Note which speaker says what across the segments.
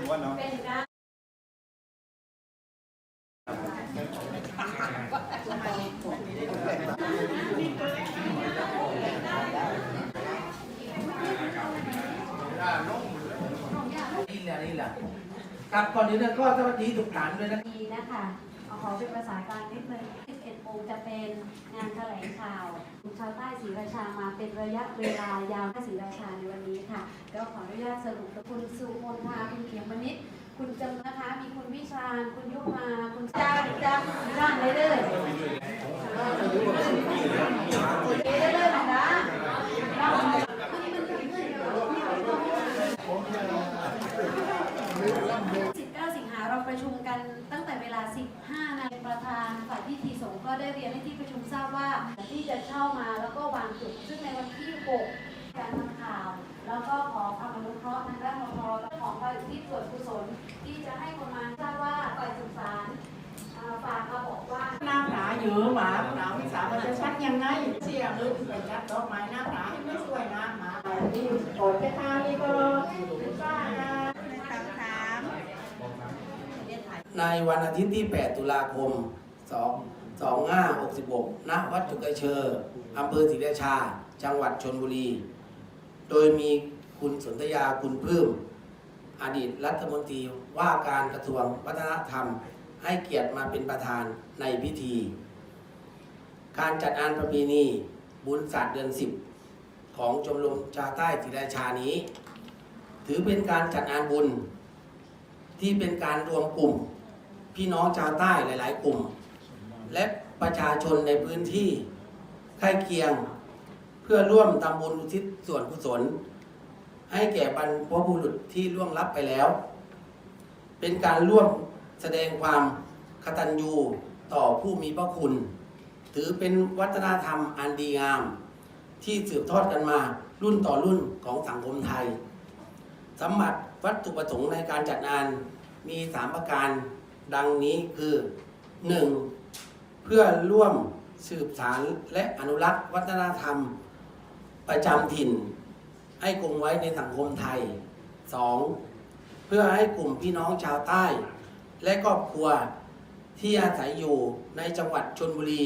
Speaker 1: เป็นวันเนาะ
Speaker 2: เป็นนะ
Speaker 3: นี่แหละนี่แหละครับก่อนอื่นเนี่ยก็สวัสดีทุกท่านด้วยนะ
Speaker 2: ดีนะคะเอาขอเป็นภาษากลางนิดนึง11โม งจะเป็นงานแถลงข่าวชาวใต้ศรีราชามาเป็นระยะเวลายาวที่ศรีราชาในวันนี้ค่ะก็ขออนุญาตสรุปคุณสุมนทาคุณเขียมมนิดคุณจำนะคะ มีคุณวิชาคุณยุมาคุณจ้าจ้าจ้างเลยเลยเอ้ยเลยนะคะ19สิงหาเราประชุมกันตั้ง แต่เวลา 15นาฬิกาประธานฝ่ายพิธีสงฆ์ก็ได้เรียนให้ที่ประชุมทราบว่าที่จะเช่ามาแล้วก็วางจุด ซึ่งในวันที่ 6 การทำข่าว แล้วก็ขอความอนุเคราะห์ทางด้านมพและของฝ่ายที่ส่วนกุศลที่จะให้คนมาทราบว่าฝ่ายสื่อสารฝากมาบอกว่า
Speaker 4: หน้าผาเยอะหมาหนาวิสามันจะชัดยังไงเสียงเลยไปจัดดอกไม้หน้าผาไม่สวยนะหมาที่โอดไปทางนี้ก็ป้านะคำถาม
Speaker 3: ในวันอาทิตย์ที่ 8 ตุลาคม 2 2566 ณ วัดจุกเชออำเภอศรีราชา จังหวัดชนบุรี โดยมีคุณสนธยาคุณพึ่มอดีตรัฐมนตรีว่าการกระทรวงวัฒนธรรม ให้เกียรติมาเป็นประธานในพิธี การจัดงานประเพณีบุญศาสตร์เดือน 10 ของชมรมชาใต้ศรีราชานี้ ถือเป็นการจัดงานบุญที่เป็นการรวมกลุ่ม พี่น้องชาวใต้หลาย ๆ กลุ่ม และประชาชนในพื้นที่ใกล้เคียง เพื่อร่วมทำบุญอุทิศส่วนกุศล ให้แก่บรรพบุรุษที่ล่วงลับไปแล้ว เป็นการร่วมแสดงความกตัญญูต่อผู้มีพระคุณ ถือเป็นวัฒนธรรมอันดีงาม ที่สืบทอดกันมารุ่นต่อรุ่นของสังคมไทยสมบัติวัตถุประสงค์ในการจัดงานมี 3 ประการ ดังนี้คือ 1. เพื่อร่วมสืบสารและอนุรักษ์วัฒนธรรม ประจำถิ่น ให้คงไว้ในสังคมไทย 2. เพื่อให้กลุ่มพี่น้องชาวใต้ และครอบครัวที่อาศัยอยู่ในจังหวัดชนบุรี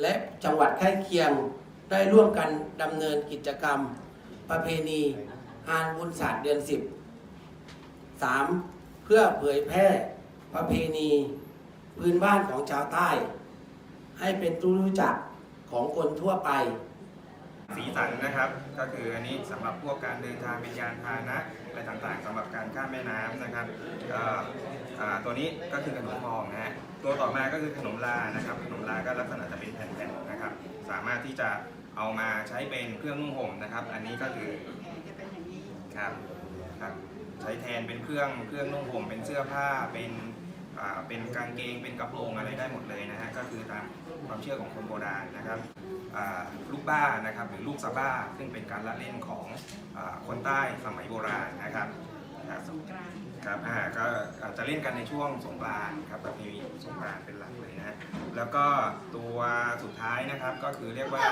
Speaker 3: และจังหวัดใกล้เคียงได้ร่วมกันดำเนินกิจกรรม ประเพณีงานบุญศาสตร์เดือน 10 3. เพื่อเผยแพร่ ประเพณีพื้นบ้านของชาวใต้ ให้เป็นที่รู้จักของคนทั่วไป
Speaker 1: สีสันนะครับ ก็คืออันนี้สำหรับพวกการเดินทางเป็นยานพาหนะอะไรต่างๆสำหรับการข้ามแม่น้ำนะครับก็ตัวนี้ก็คือขนมทองนะฮะตัวต่อมาก็คือขนมลานะครับ ขนมลาก็ลักษณะจะเป็นแผ่นๆนะครับ สามารถที่จะเอามาใช้เป็นเครื่องนุ่งห่มนะครับ อันนี้ก็คือ
Speaker 4: จะเป็ นอย่างนี้
Speaker 1: ครับครับใช้แทนเป็นเครื่องเครื่องนุ่งห่มเป็นเสื้อผ้าเป็นอ่าเป็นกางเกงเป็นกระโปรงอะไรได้หมดเลยนะฮะก็คือตามความเชื่อของคนโบราณนะครับอ่าลูกบ้านะครับหรือลูกสะบ้า ซึ่งเป็นการละเล่นของอาคนใต้สมัยโบราณนะครับครับ
Speaker 4: สงกรานต์
Speaker 1: ครับอ่าก็อาจจะเล่นกันในช่วงสงกรานต์ครับประเพณีสงกรานต์เป็นหลักเลยนะฮะแล้วก็ตัวสุดท้ายนะครับก็คือเรียกว่า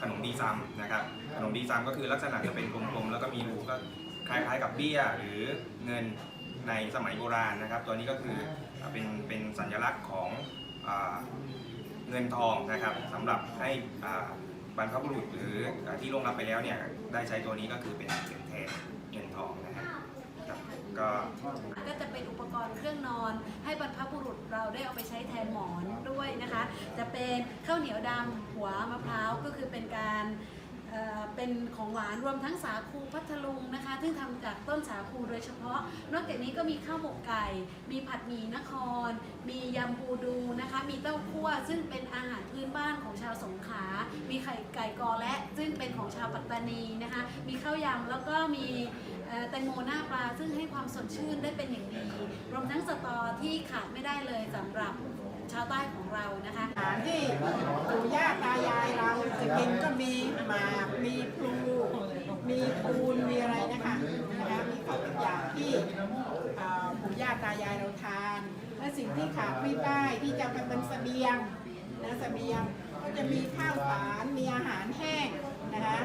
Speaker 1: ขนมดีซัมนะครับขนมดีซัมก็คือลักษณะจะเป็นกลมๆแล้วก็มีรูก็ค ล้ายๆกับเบี้ยหรือเงินในสมัยโบราณนะครับ ตัวนี้ก็คือเป็นเป็นสัญลักษณ์ของเงินทองนะครับสำหรับให้บรรพบุรุษหรือที่ล่วงลับไปแล้วเนี่ยได้ใช้ตัวนี้ก็คือเป็นเป็นแทนเงินทองนะครับครับก็
Speaker 2: ก็จะเป็นอุปกรณ์เครื่องนอน ให้บรรพบุรุษเราได้เอาไปใช้แทนหมอนด้วยนะคะ จะเป็นข้าวเหนียวดำหัวมะพร้าวก็คือเป็นการ เป็นของหวานรวมทั้งสาคูพัทลุงนะคะ ซึ่งทำจากต้นสาคูโดยเฉพาะ นอกจากนี้ก็มีข้าวหมกไก่ มีผัดหมี่นคร มียำปูดูนะคะ มีเต้าคั่วซึ่งเป็นอาหารพื้นบ้านของชาวสงขลา มีไข่ไก่กอและซึ่งเป็นของชาวปัตตานีนะคะ มีข้าวยำแล้วก็มีแตงโมหน้าปลาซึ่งให้ความสดชื่นได้เป็นอย่างดี รวมทั้งสตอที่ขาดไม่ได้เลยสำหรับชาวใต้ของเรานะคะ
Speaker 4: อาหารที่ปู่ย่าตายายเราจะกินก็มีหมาก มีพลู มีปูน มีอะไรนะคะนะคะมีของทุกอย่างที่เอ่อปู่ย่าตายายเราทาน และสิ่งที่ขาดไม่ได้ที่จะเป็นเสบียงนะเสบียงก็จะมีข้าวสารมีอาหารแห้งนะคะ